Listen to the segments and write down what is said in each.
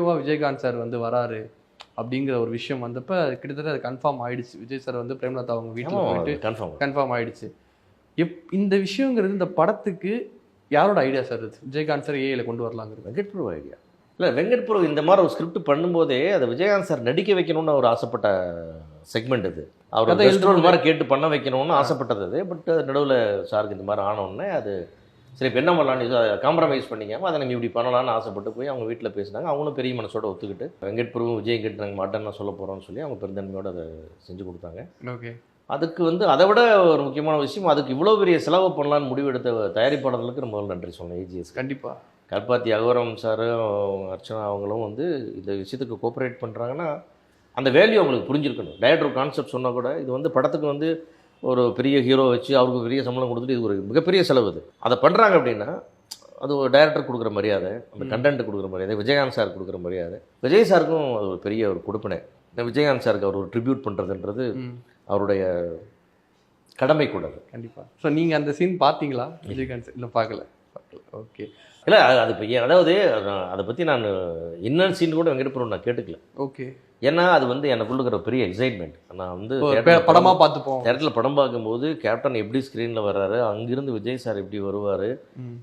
கேமியோவா Vijayakanth sir வந்து வராரு அப்படிங்கிற ஒரு விஷயம் வந்தப்ப கிட்டத்தட்ட அது கன்ஃபார்ம் ஆயிடுச்சு. விஜய் சார் வந்து பிரேமலதா அவங்க வீட்டில் போயிட்டு கன்ஃபார்ம் கன்ஃபார்ம் ஆயிடுச்சு. எப் இந்த விஷயங்கிறது இந்த படத்துக்கு யாரோட ஐடியா சார் இது? விஜயகாந்த் சார் ஏஐல கொண்டு வரலாங்கிறது. வெங்கட் பிரபு ஐடியா இல்லை வெங்கட் பிரபு இந்த மாதிரி ஒரு ஸ்கிரிப்ட் பண்ணும்போதே அதை விஜயகாந்த் சார் நடிக்க வைக்கணும்னு அவர் ஆசைப்பட்ட செக்மெண்ட் இது. அவர் எழுதும்போது- மாதிரி கேட்டு பண்ண வைக்கணும்னு ஆசைப்பட்டது அது. பட் நடுவில் சாருக்கு இந்த மாதிரி ஆனோடனே அது சரி இப்போ என்ன பண்ணலான்னு காம்ப்ரமைஸ் பண்ணிக்காம அதை நம்ம இப்படி பண்ணலாம்னு ஆசைப்பட்டு போய் அவங்க வீட்டில் பேசினாங்க. அவங்களும் பெரிய மனசோட ஒத்துக்கிட்டு வெங்கட் பிரபு விஜய் கிட்ட நாங்கள் மாட்டேன்னு சொல்ல போகிறோம்னு சொல்லி அவங்க பெருந்தன்மையோட அதை செஞ்சு கொடுத்தாங்க. ஓகே. அதுக்கு வந்து அதை விட ஒரு முக்கியமான விஷயம் அதுக்கு இவ்வளோ பெரிய செலவு பண்ணலான்னு முடிவெடுத்த தயாரிப்பாளர்களுக்கு முதல்ல நன்றி சொல்லணும் ஏஜிஎஸ் கண்டிப்பா. கல்பாத்தி அகோரம் சார் அர்ச்சனா அவங்களும் வந்து இந்த விஷயத்துக்கு கோஆப்ரேட் பண்ணுறாங்கன்னா அந்த வேல்யூ அவங்களுக்கு புரிஞ்சிருக்கணும். டைரக்டர் கான்செப்ட் சொன்னால் கூட இது வந்து படத்துக்கு வந்து ஒரு பெரிய ஹீரோ வச்சு அவருக்கு பெரிய சம்பளம் கொடுத்துட்டு இது ஒரு மிகப்பெரிய செலவு இது அதை பண்ணுறாங்க அப்படின்னா அது ஒரு டைரக்டர் கொடுக்குற மரியாதை அந்த. கண்டென்ட் கொடுக்குற மரியாதை விஜயகாந்த் சார் கொடுக்குற மரியாதை. விஜய் சாருக்கும் அது ஒரு பெரிய ஒரு கொடுப்பினை. இந்த விஜயகாந்த் சாருக்கு அவர் ஒரு ட்ரிபியூட் பண்ணுறதுன்றது அவருடைய கடமை கூட அது. கண்டிப்பா. ஸோ நீங்க அந்த சீன் பாத்தீங்களா விஜயகாந்த் சார் இல்லை பார்க்கல பார்க்கல. ஓகே இல்லை அது இப்போ அதாவது அதை பற்றி நான் இன்னர் சீன் கூட வெங்கட் பிரபு நான் கேட்டுக்கல. ஓகே ஏன்னா அது வந்து எனக்குள்ள இருக்கிற பெரிய எக்ஸைட்மெண்ட் நான் வந்து ஒரு theatre ல பே- படமா பார்த்துப்போம். தேட்டரில் படம் பார்க்கும்போது கேப்டன் எப்படி ஸ்க்ரீனில் வர்றாரு அங்கிருந்து விஜய் சார் எப்படி வருவார்.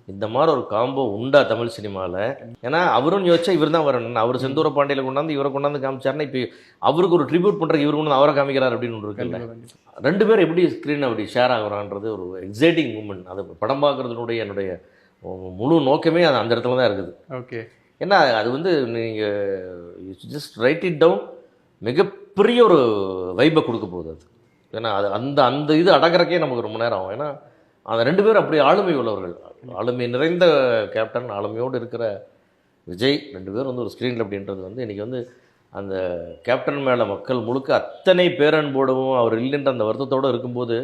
இந்த மாதிரி ஒரு காம்போ உண்டா தமிழ் சினிமாவில் ஏன்னா அவரும் யோசிச்சா இவர் தான் வரணும் அவர் செந்தூர பாண்டியில கொண்டாந்து இவரை கொண்டாந்து காமிச்சாருன்னா இப்போ அவருக்கு ஒரு ட்ரிபியூட் பண்ணுறதுக்கு இவர் கொண்டு அவரை காமிக்கிறார் அப்படின்னு ஒன்று இருக்குல்ல. ரெண்டு பேரும் எப்படி ஸ்க்ரீன் அப்படி ஷேர் ஆகுறான்றது ஒரு எக்ஸைட்டிங் மூமெண்ட் அது படம் பார்க்குறதுனுடைய என்னுடைய முழு நோக்கமே அது அந்த இடத்துல தான் இருக்குது. ஓகே ஏன்னா அது வந்து நீங்கள் ஜஸ்ட் ரைட் இட் டவுன் மிகப்பெரிய ஒரு வைப்பை கொடுக்க போகுது அது. ஏன்னா அது அந்த அந்த இது அடங்குறக்கே நமக்கு ரொம்ப நேரம் ஆகும். ஏன்னா அந்த ரெண்டு பேரும் அப்படி ஆளுமை உள்ளவர்கள். ஆளுமை நிறைந்த கேப்டன் ஆளுமையோடு இருக்கிற விஜய் ரெண்டு பேரும் வந்து ஒரு ஸ்க்ரீனில் அப்படின்றது வந்து இன்றைக்கி வந்து அந்த கேப்டன் மேலே மக்கள் முழுக்க அத்தனை பேரன்போடவும் அவர் இல்லைன்ற அந்த வருத்தத்தோடு இருக்கும்போது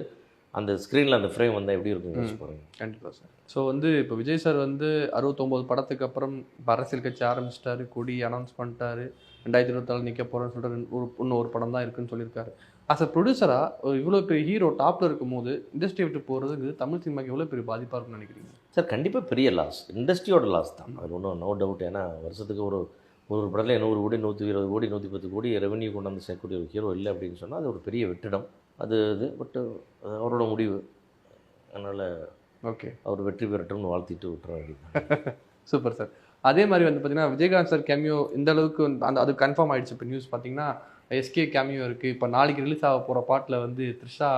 அந்த ஸ்க்ரீனில் அந்த ஃப்ரேம் வந்து எப்படி இருக்கும் யோசிச்சு பாருங்க. கண்டிப்பா சார். ஸோ வந்து இப்போ விஜய் சார் வந்து அறுபத்தொம்போது படத்துக்கு அப்புறம் அரசியல் கட்சி ஆரம்பிச்சிட்டாரு கொடி அனௌன்ஸ் பண்ணிட்டாரு ரெண்டாயிரத்தி இருபத்தாலு நிற்க போகிறேன்னு சொல்லிட்டு ஒரு இன்னும் ஒரு படம் தான் இருக்குன்னு சொல்லியிருக்காரு. அஸ் அ ப்ரொடியூசராக இவ்வளோ பெரிய ஹீரோ டாப்பில் இருக்கும்போது இண்டஸ்ட்ரி விட்டு போகிறதுக்கு தமிழ் சினிமாக்கு எவ்வளோ பெரிய பாதிப்பாக இருக்கும்னு நினைக்கிறீங்க? சார் கண்டிப்பாக பெரிய லாஸ் இண்டஸ்ட்ரியோட லாஸ் தான். அது ஒன்றும் நோ டவுட் ஏன்னா வருஷத்துக்கு ஒரு ஒரு ஒரு படத்தில் நூறு கோடி நூற்றி இருபது கோடி நூற்றி பத்து கோடி ரெவன்யூ கொண்டு வந்து சேர்க்கக்கூடிய ஒரு ஹீரோ இல்லை அப்படின்னு சொன்னால் அது ஒரு பெரிய வெற்றிடம். அது இது பட்டு அவரோட முடிவு. அதனால் ஓகே. அவர் வெற்றி பெறட்டும்னு வாழ்த்திட்டு விட்டுற வேண்டியது சூப்பர் சார். அதே மாதிரி வந்து பார்த்தீங்கன்னா விஜயகாந்த் சார் கேமியோ இந்த அளவுக்கு வந்து அந்த அது கன்ஃபார்ம் ஆயிடுச்சு. இப்போ நியூஸ் பார்த்தீங்கன்னா எஸ்கே கேமியோ இருக்குது இப்போ நாளைக்கு ரிலீஸ் ஆக போகிற பாட்டில் வந்து த்ரிஷா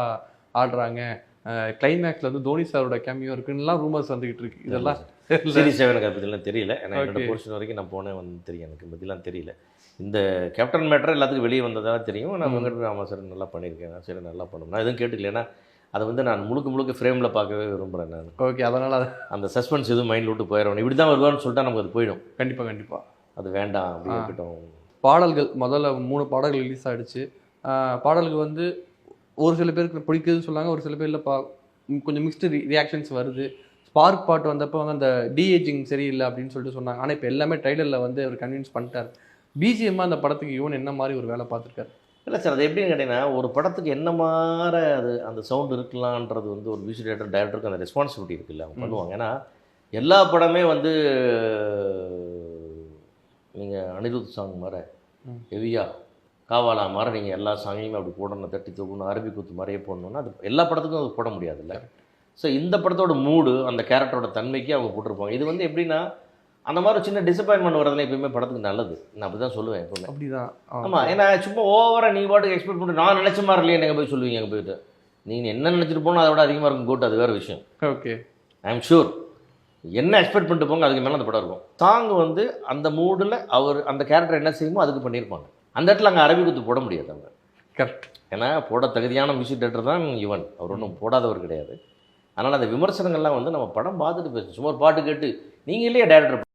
ஆடுறாங்க. கிளைமேக்ஸில் வந்து தோனி சாரோட கேமியோ இருக்குன்னுலாம் ரூமர்ஸ் வந்துகிட்டு இருக்கு. இதெல்லாம் சீரிஸ் எனக்கு அதை பற்றிலாம் தெரியல. ஏன்னா என்னோட. போர்ஷன் வரைக்கும் நான் போனேன் வந்து தெரியும். எனக்கு பற்றிலாம் தெரியல. இந்த கேப்டன் மேட்டர் எல்லாத்துக்கும் வெளியே வந்ததாக தெரியும். நான். வெங்கட் ஆமாம் சார் நல்லா பண்ணியிருக்கேன். சரி நல்லா பண்ணணும் நான் எதுவும் கேட்டுக்கல. ஏன்னா அதை வந்து நான் முழுக்க முழுக்க ஃப்ரேமில் பார்க்கவே விரும்புகிறேன் நான். ஓகே அதனால் அது அந்த சஸ்பென்ஸ் எதுவும் மைண்டில் விட்டு போயிடணும். இப்படி தான் வருவான்னு சொல்லிட்டா நமக்கு அது போயிடும். கண்டிப்பாக கண்டிப்பாக அது வேண்டாம். அப்படி ஆ. இருக்கட்டும். பாடல்கள் முதல்ல மூணு பாடல்கள் ரிலீஸ் ஆயிடுச்சு. ஆஹ் பாடல்கள் வந்து ஒரு சில பேருக்கு பிடிக்குதுன்னு சொன்னாங்க ஒரு சில பேர் இல்லைப்பா கொஞ்சம் மிக்ஸ்டு ரியாக்ஷன்ஸ் வருது. ஸ்பார்க் பாட்டு வந்தப்போ வந்து அந்த டிஏஜிங் சரியில்லை அப்படின்னு சொல்லிட்டு சொன்னாங்க. ஆனால் இப்போ எல்லாமே ட்ரைலரில் வந்து அவர் கன்வின்ஸ் பண்ணிட்டார். பிஜிஎம்மாக அந்த படத்துக்கு யுவன் என்ன மாதிரி ஒரு வேலை பார்த்துருக்காரு? இல்லை சார் அது எப்படின்னு கேட்டிங்கன்னா ஒரு படத்துக்கு என்ன மாதிரி அது அந்த சவுண்ட் இருக்கலான்றது வந்து ஒரு மியூசிக் டேரக்டர் டைரக்டருக்கு அந்த ரெஸ்பான்சிபிலிட்டி இருக்குல்ல அவங்க. பண்ணுவாங்க. ஏன்னா எல்லா படமே வந்து நீங்கள் அனிருத் சாங் மாதிரி. ஹெவியாக காவாலா மாதிரி நீங்கள் எல்லா சாங்கையுமே அப்படி போடணும் தட்டி தூக்கணும் அரபி குத்து மாதிரியே போடணும்னா அது எல்லா படத்துக்கும் அது போட முடியாதுல்ல. ஸோ இந்த படத்தோட மூடு அந்த கேரக்டரோட தன்மைக்கு அவங்க போட்டிருப்பாங்க. இது வந்து எப்படின்னா அந்த மாதிரி சின்ன டிசப்பாயின்மெண்ட் வரதுல எப்பயுமே படத்துக்கு நல்லது. நான் அப்படி தான் சொல்லுவேன் எப்பவுமே. அப்படிதான். ஆமாம் ஏன்னா சும்மா ஓவராக நீ பாட்டுக்கு எக்ஸ்பெக்ட் பண்ணி நான் நினச்ச மாதிரி இல்லையே எங்கே போய் சொல்லுவீங்க அங்கே போயிட்டு. நீங்கள் என்ன நினச்சிட்டு போனோம் அதை விட அதிகமாக இருக்கும் கோட் அது வேறு விஷயம். ஓகே ஐ எம் ஷூர் என்ன எக்ஸ்பெக்ட் பண்ணிட்டு போங்க அதுக்கு மேலே அந்த படம் இருக்கும். சாங் வந்து அந்த மூடில் அவர் அந்த கேரக்டர் என்ன செய்யுமோ அதுக்கு பண்ணியிருப்பாங்க. அந்த இடத்துல அங்கே அரபி குத்து போட முடியாது அவங்க. கரெக்ட் ஏன்னா போட தகுதியான மியூசிக் டேரக்டர் தான் இவன். அவர் ஒன்றும் போடாதவர் கிடையாது. அதனால் அந்த விமர்சனங்கள்லாம் வந்து நம்ம படம் பார்த்துட்டு பேசணும் சும்மா பாட்டு கேட்டு நீங்கள் இல்லையா டேரக்டர்